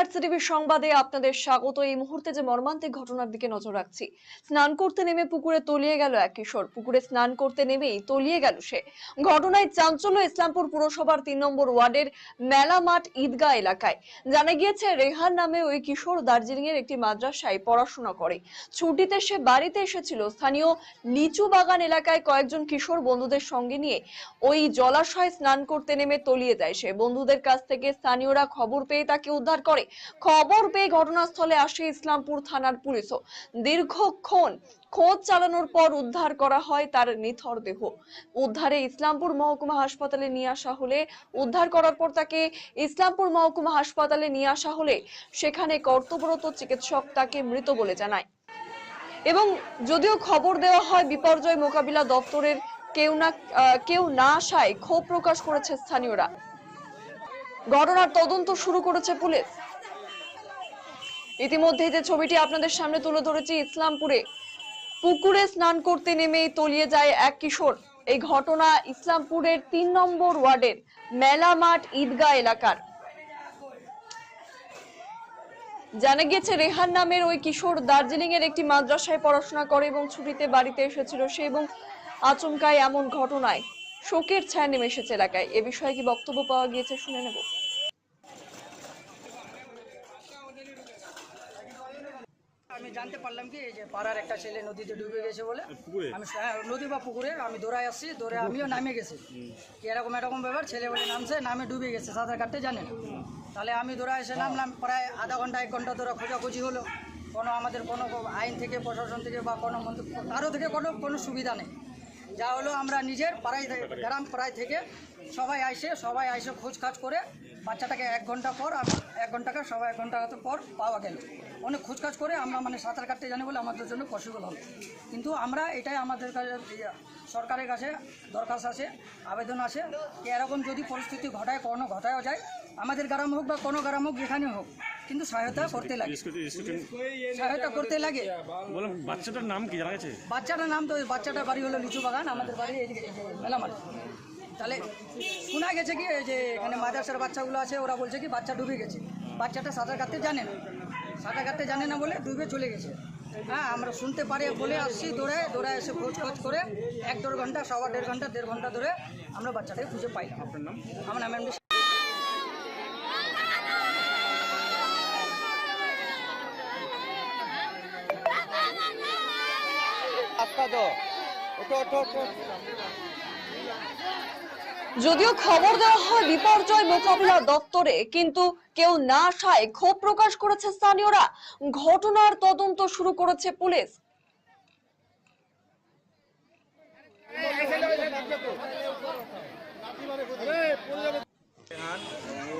RCTV সংবাদে আপনাদের স্বাগত। এই মুহূর্তে যে মর্মান্তিক ঘটনার দিকে নজর রাখছি, স্নান করতে নেমে পুকুরে তলিয়ে গেল এক কিশোর। পুকুরে স্নান করতে নেমেই তলিয়ে গেল সে। ঘটনায় চাঞ্চল্য ইসলামপুর পুরসভার তিন নম্বর ওয়ার্ডের মেলা মাঠ ঈদগাহ এলাকায়। জানা গিয়েছে, রেহান নামে ওই কিশোর দার্জিলিং এর একটি মাদ্রাসায় পড়াশোনা করে। ছুটিতে সে বাড়িতে এসেছিল। স্থানীয় লিচু বাগান এলাকায় কয়েকজন কিশোর বন্ধুদের সঙ্গে নিয়ে ওই জলাশয়ে স্নান করতে নেমে তলিয়ে যায় সে। বন্ধুদের কাছ থেকে স্থানীয়রা খবর পেয়ে তাকে করে। খবর পেয়ে ঘটনাস্থলে আসে ইসলামপুর থানার পুলিশও। দীর্ঘক্ষণ খোঁজ চালানোর পর উদ্ধার করা হয় তার নিথর দেহ। উদ্ধারে ইসলামপুর মহকুমা হাসপাতালে নিয়ে আসা হলে, উদ্ধার করার পর তাকে ইসলামপুর মহকুমা হাসপাতালে নিয়ে আসা হলে, সেখানে কর্তব্যরত চিকিৎসক তাকে মৃত বলে জানায়। এবং যদিও খবর দেওয়া হয় বিপর্যয় মোকাবিলা দপ্তরের, কেউ না কেউ না আসায় ক্ষোভ প্রকাশ করেছে স্থানীয়রা। ঘটনার তদন্ত শুরু করেছে পুলিশ। ইতিমধ্যে যে ছবিটি আপনাদের সামনে তুলে ধরেছি, ইসলামপুরে পুকুরে স্নান করতে নেমেই তলিয়ে যায় এক কিশোর। এই ঘটনা ইসলামপুরের তিন নম্বর ওয়ার্ডের মেলা মাঠ ঈদগাহ এলাকার। জানা গিয়েছে, রেহান নামের ওই কিশোর দার্জিলিং এর একটি মাদ্রাসায় পড়াশোনা করে এবং ছুটিতে বাড়িতে এসেছিল সে এবং আচমকায় এমন ঘটনায় শোকের ছায়া নেমে এসেছে এলাকায়। এ বিষয়ে কি বক্তব্য পাওয়া গিয়েছে শুনে নেব। আমি জানতে পারলাম কি এই যে পাড়ার একটা ছেলে নদীতে ডুবে গেছে বলে। আমি হ্যাঁ, নদী বা পুকুরে আমি দৌড়ায় আসছি দৌড়ে আমিও নামে গেছি। কি এরকম এরকম ব্যাপার ছেলে বলে নামছে নামে ডুবে গেছে সাঁতার কাটতে জানে না। তাহলে আমি দৌড়ায় এসে নামলাম প্রায় আধা ঘণ্টা এক ঘণ্টা ধরে খোঁজাখুঁজি হলো। কোনো আমাদের কোনো আইন থেকে প্রশাসন থেকে বা কোনো মন্ত্রী কারও থেকে কোনো কোনো সুবিধা নেই। যা হলো আমরা নিজের পাড়ায় গ্রাম পাড়ায় থেকে সবাই আইসে সবাই আইসে খোঁজ খাজ করে বাচ্চাটাকে এক ঘণ্টা পর এক ঘন্টাকে সবাই এক ঘণ্টা পর পাওয়া গেল। অনেক খোঁজকাজ করে আমরা মানে সাঁতার কাটতে জানি বলে আমাদের জন্য পসিবল হবে। কিন্তু আমরা এটাই আমাদের কাছে ইয়ে, সরকারের কাছে দরখাস্ত আছে আবেদন আছে যে এরকম যদি পরিস্থিতি ঘটায় কোনো ঘটায়ও যায় আমাদের গ্রাম হোক বা কোনো গ্রাম হোক যেখানে হোক কিন্তু সহায়তা করতে লাগে। সহায়তা করতে লাগে। বললাম বাচ্চাটার নাম কি জানা গেছে? বাচ্চাটার নাম তো ওই বাচ্চাটার বাড়ি হলো লিচু বাগান আমাদের বাড়ি এইদিকে মেলামাল। তাহলে শোনা গেছে কি যে এখানে মাদ্রাসার বাচ্চাগুলো আছে ওরা বলছে কি বাচ্চা ডুবে গেছে। বাচ্চাটা সাঁতার কাটতে জানে না। সাঁতার কাটতে জানে না বলে ডুবে চলে গেছে। হ্যাঁ আমরা শুনতে পারি বলে আসছি দৌড়ে দৌড়ে এসে খোঁজ খোঁজ করে এক দেড় ঘণ্টা সবা দেড় ঘণ্টা দেড় ঘণ্টা ধরে আমরা বাচ্চাটাকে খুঁজে পাই। আপনার নাম? আমার নাম এমডি রাস্তা দো ওঠো ওঠো ওঠো। যদিও খবর দেওয়া হয় বিপর্যয় মোকাবিলা দপ্তরে কিন্তু কেউ না আসায় ক্ষোভ প্রকাশ করেছে স্থানীয়রা ঘটনার তদন্ত শুরু করেছে পুলিশ रेहान वो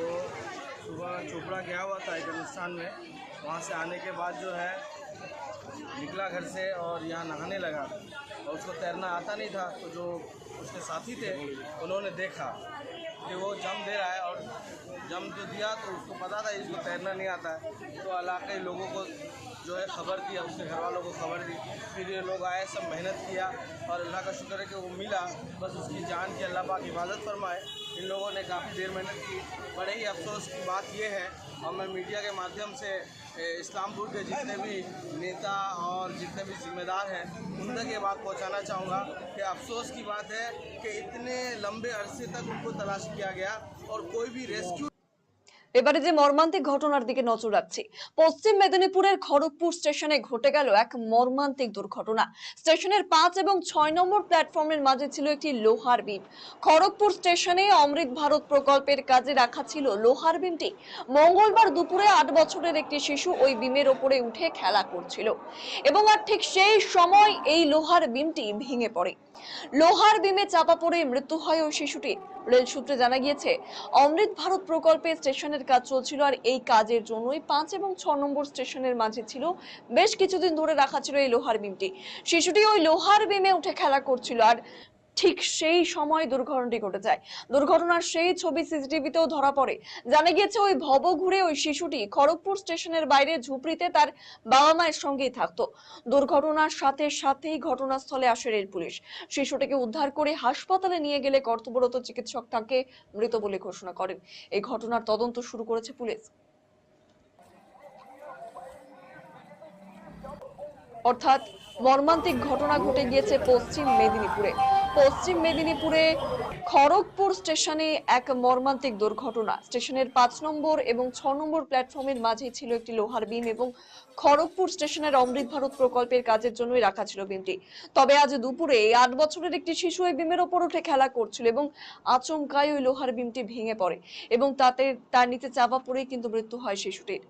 सुबह चोपड़ा गया हुआ था एक अनुष्ठान में वहाँ से आने के बाद जो है निकला घर से और यहाँ नहाने लगा और उसको तैरना आता नहीं था तो जो उसके साथी थे, उन्होंने देखा कि वो जम दे रहा है और जम जो दिया तो उसको पता था इसको तैरना नहीं आता है। तो इलाके लोगों को जो है खबर दी उसके घर वालों को खबर दी। फिर ये लोग आए, सब मेहनत किया और अल्लाह का शुक्र है कि वो मिला। बस उसकी जान की अल्लाह पाक हिफाजत फरमाए। इन लोगों ने काफ़ी देर मेहनत की। बड़े ही अफसोस की बात ये है, और मैं मीडिया के माध्यम से इस्लामपुर के जितने भी नेता और जितने भी जिम्मेदार हैं उन तक ये बात पहुंचाना चाहूँगा कि अफसोस की बात है कि इतने लंबे अरसे तक उनको तलाश किया गया और कोई भी रेस्क्यू এবারে যে মর্মান্তিক ঘটনার দিকে নজর রাখছি, পশ্চিম মেদিনীপুরের খড়গপুর স্টেশনে ঘটে গেল এক মর্মান্তিক দুর্ঘটনা। স্টেশনের পাঁচ এবং ছয় নম্বর প্ল্যাটফর্মের মাঝে ছিল একটি লোহার বিম। খড়গপুর স্টেশনে অমৃত ভারত প্রকল্পের কাজে রাখা ছিল লোহার বিমটি। মঙ্গলবার দুপুরে আট বছরের একটি শিশু ওই বিমের ওপরে উঠে খেলা করছিল। এবং আর ঠিক সেই সময় এই লোহার বিমটি ভেঙে পড়ে। লোহার বিমে চাপা পড়ে মৃত্যু হয় ওই শিশুটি রেল সূত্রে জানা গিয়েছে, অমৃত ভারত প্রকল্পে স্টেশনের কাজ চলছিল আর এই কাজের জন্যই পাঁচ এবং ছ নম্বর স্টেশনের মাঝে ছিল, বেশ কিছুদিন ধরে রাখা ছিল এই লোহার বিমটি। শিশুটি ওই লোহার বিমে উঠে খেলা করছিল আর ঠিক সেই সময় দুর্ঘটনাটি ঘটে যায়। দুর্ঘটনার সেই ছবি সিসিটিভিতেও ধরা পড়ে। জানা গিয়েছে ওই ভব ঘুরে ওই শিশুটি খড়গপুর স্টেশনের বাইরে ঝুপড়িতে তার বাবা মায়ের সঙ্গেই থাকতো। দুর্ঘটনার সাথে সাথেই ঘটনাস্থলে আসে রেল পুলিশ। শিশুটিকে উদ্ধার করে হাসপাতালে নিয়ে গেলে কর্তব্যরত চিকিৎসক তাকে মৃত বলে ঘোষণা করেন। এই ঘটনার তদন্ত শুরু করেছে পুলিশ। অর্থাৎ মর্মান্তিক ঘটনা ঘটে গিয়েছে পশ্চিম মেদিনীপুরে। পশ্চিম মেদিনীপুরে খড়গপুর স্টেশনে এক মর্মান্তিক দুর্ঘটনা। স্টেশনের পাঁচ নম্বর এবং ছ নম্বর প্ল্যাটফর্মের মাঝে ছিল একটি লোহার বিম এবং খড়গপুর স্টেশনের অমৃত ভারত প্রকল্পের কাজের জন্যই রাখা ছিল বিমটি। তবে আজ দুপুরে আট বছরের একটি শিশু এই বিমের ওপর উঠে খেলা করছিল এবং আচমকাই ওই লোহার বিমটি ভেঙে পড়ে এবং তাতে তার নিচে চাপা পড়েই কিন্তু মৃত্যু হয় শিশুটির।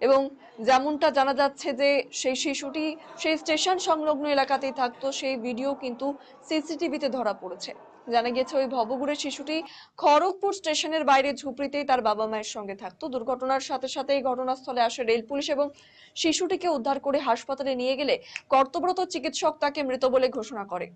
এবং যেমনটা জানা যাচ্ছে যে সেই শিশুটি সেই স্টেশন সংলগ্ন এলাকাতেই থাকতো, সেই ভিডিও কিন্তু সিসিটিভিতে ধরা পড়েছে। জানা গেছে ওই ভবগুড়ের শিশুটি খড়গপুর স্টেশনের বাইরে ঝুপড়িতেই তার বাবা মায়ের সঙ্গে থাকতো। দুর্ঘটনার সাথে সাথে এই ঘটনাস্থলে আসে রেল পুলিশ এবং শিশুটিকে উদ্ধার করে হাসপাতালে নিয়ে গেলে কর্তব্যরত চিকিৎসক তাকে মৃত বলে ঘোষণা করে।